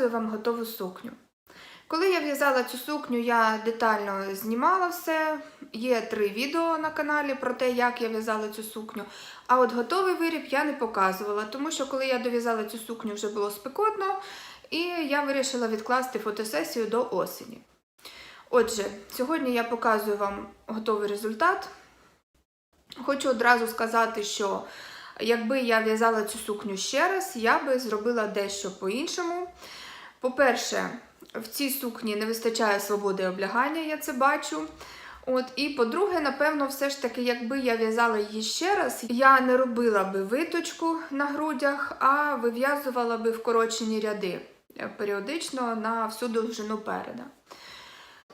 показую вам готову сукню. Коли я в'язала цю сукню, я детально знімала все. Є три відео на каналі про те, як я в'язала цю сукню. А от готовий виріб я не показувала, тому що коли я дов'язала цю сукню, вже було спекотно, і я вирішила відкласти фотосесію до осені. Отже, сьогодні я показую вам готовий результат. Хочу одразу сказати, що якби я в'язала цю сукню ще раз, я би зробила дещо по-іншому. По-перше, в цій сукні не вистачає свободи облягання, я це бачу. От, і по-друге, напевно, все ж таки, якби я в'язала її ще раз, я не робила би виточку на грудях, а вив'язувала би вкорочені ряди періодично на всю довжину переда.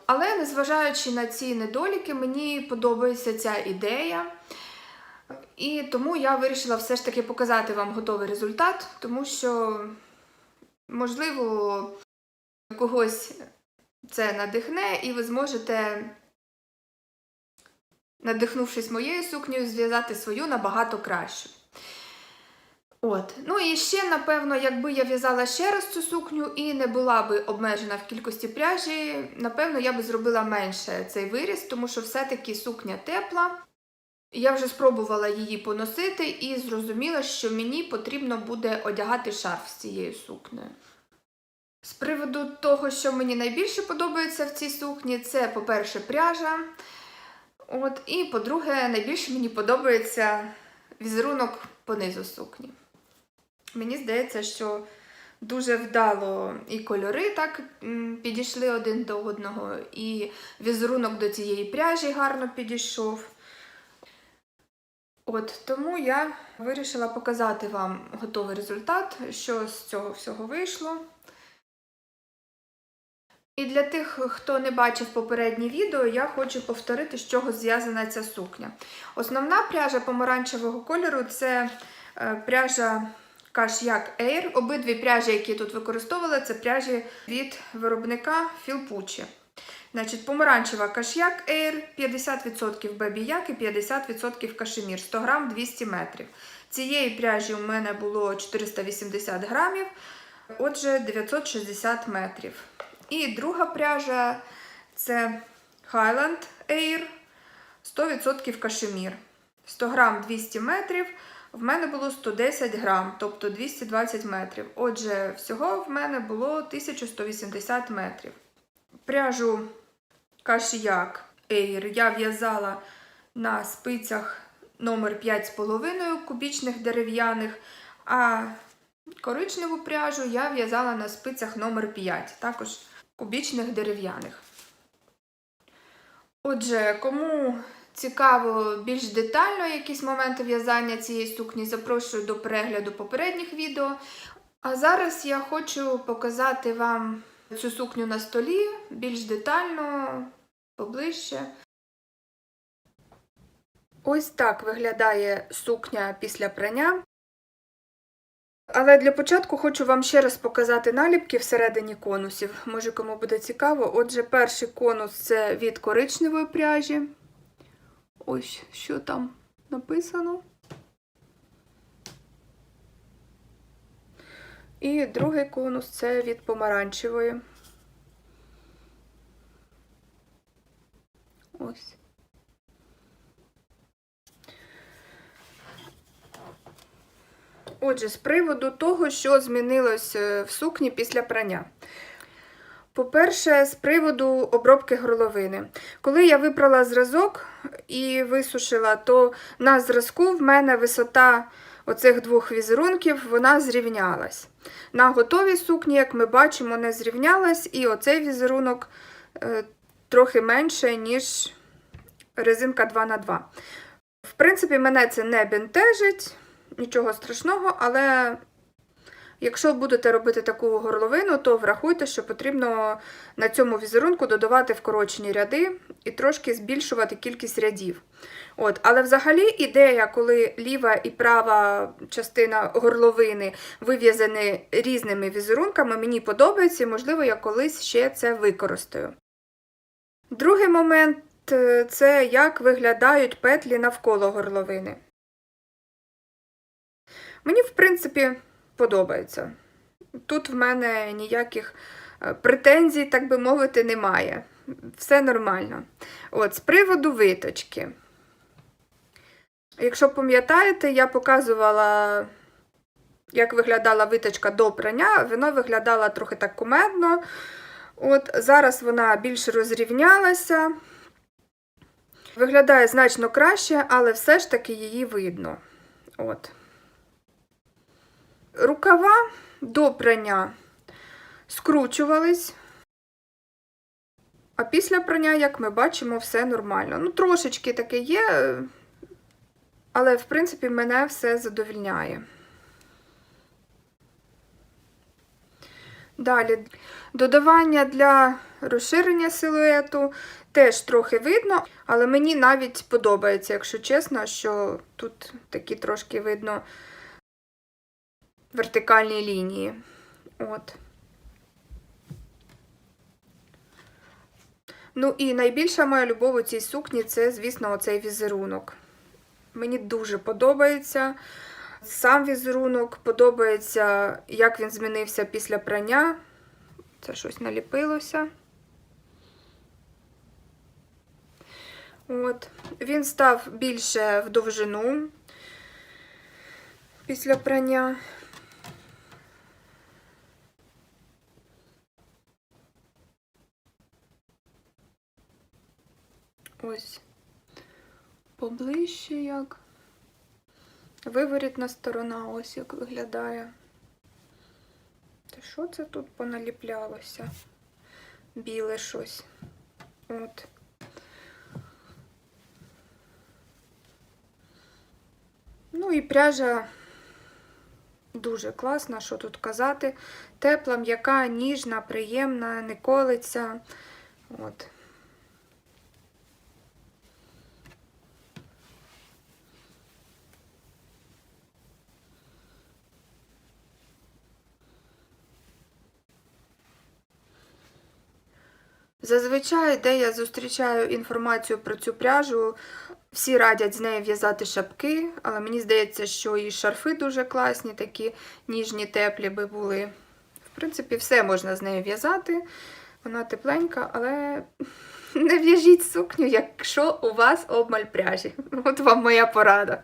Але незважаючи на ці недоліки, мені подобається ця ідея. І тому я вирішила все ж таки показати вам готовий результат, тому що, можливо, когось це надихне, і ви зможете, надихнувшись моєю сукнею, зв'язати свою набагато кращу. От. Ну і ще, напевно, якби я в'язала ще раз цю сукню і не була би обмежена в кількості пряжі, напевно, я би зробила менше цей виріз, тому що все-таки сукня тепла. Я вже спробувала її поносити і зрозуміла, що мені потрібно буде одягати шарф з цією сукнею. З приводу того, що мені найбільше подобається в цій сукні, це, по-перше, пряжа. От, і, по-друге, найбільше мені подобається візерунок по низу сукні. Мені здається, що дуже вдало і кольори так підійшли один до одного, і візерунок до цієї пряжі гарно підійшов. От тому я вирішила показати вам готовий результат, що з цього всього вийшло. І для тих, хто не бачив попереднє відео, я хочу повторити, з чого зв'язана ця сукня. Основна пряжа помаранчевого кольору це е, пряжа Каш'як Air. Обидві пряжі, які я тут використовувала, це пряжі від виробника Філпучі. Значить, помаранчева каш'як Air, 50% бебі-як і 50% кашемір, 100 грам 200 метрів. Цієї пряжі у мене було 480 грамів, отже, 960 метрів. І друга пряжа це Highland Air, 100% кашемір. 100 грам 200 метрів. В мене було 110 грам, тобто 220 метрів. Отже, всього в мене було 1180 метрів. Пряжу Кашіяк Air я в'язала на спицях номер 5,5 кубічних дерев'яних, а коричневу пряжу я в'язала на спицях номер 5, також кубічних дерев'яних. Отже, кому цікаво більш детально якісь моменти в'язання цієї сукні, запрошую до перегляду попередніх відео. А зараз я хочу показати вам цю сукню на столі більш детально, поближче. Ось так виглядає сукня після прання. Але для початку хочу вам ще раз показати наліпки всередині конусів. Може, кому буде цікаво. Отже, перший конус це від коричневої пряжі. Ось що там написано. І другий конус це від помаранчевої. Ось. Отже, з приводу того, що змінилось е, в сукні після прання. По-перше, з приводу обробки горловини. Коли я випрала зразок і висушила, то на зразку в мене висота оцих двох візерунків вона зрівнялась. На готовій сукні, як ми бачимо, не зрівнялась, і оцей візерунок е, трохи менше, ніж резинка 2х2. В принципі, мене це не бентежить, нічого страшного, але якщо будете робити таку горловину, то врахуйте, що потрібно на цьому візерунку додавати вкорочені ряди і трошки збільшувати кількість рядів. От, Але взагалі ідея, коли ліва і права частина горловини вив'язані різними візерунками, мені подобається і, можливо, я колись ще це використаю. Другий момент е, це як виглядають петлі навколо горловини. Мені, в принципі, подобається. Тут в мене ніяких е, претензій, так би мовити, немає. Все нормально. От, з приводу виточки. Якщо пам'ятаєте, я показувала, як виглядала виточка до прання, воно виглядало трохи так кумедно. От, зараз вона більш розрівнялася. Виглядає значно краще, але все ж таки її видно. От. Рукава до прання скручувались. А після прання, як ми бачимо, все нормально. Ну, трошечки таке є, але, в принципі, мене все задовільняє. Далі, додавання для розширення силуету теж трохи видно, але мені навіть подобається, якщо чесно, що тут такі трошки видно вертикальні лінії. От. Ну і найбільша моя любов у цій сукні це, звісно, оцей візерунок. Мені дуже подобається. Сам візерунок подобається, як він змінився після прання. Це щось наліпилося. От. Він став більше в довжину після прання. Ось поближче як. Виворітна сторона, ось як виглядає. Та що це тут поналіплялося? Біле щось. От. Ну і пряжа дуже класна, що тут казати. Тепла, м'яка, ніжна, приємна, не колиться. От. Зазвичай, де я зустрічаю інформацію про цю пряжу, всі радять з нею в'язати шапки, але мені здається, що і шарфи дуже класні, такі ніжні, теплі би були. В принципі, все можна з нею в'язати. Вона тепленька, але не в'яжіть сукню, якщо у вас обмаль пряжі. От вам моя порада.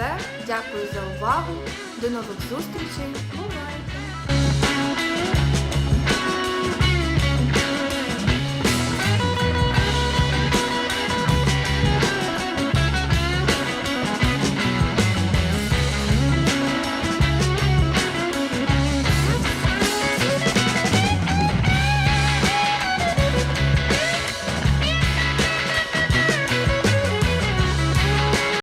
Все. Дякую за увагу. До нових зустрічей. Бувай!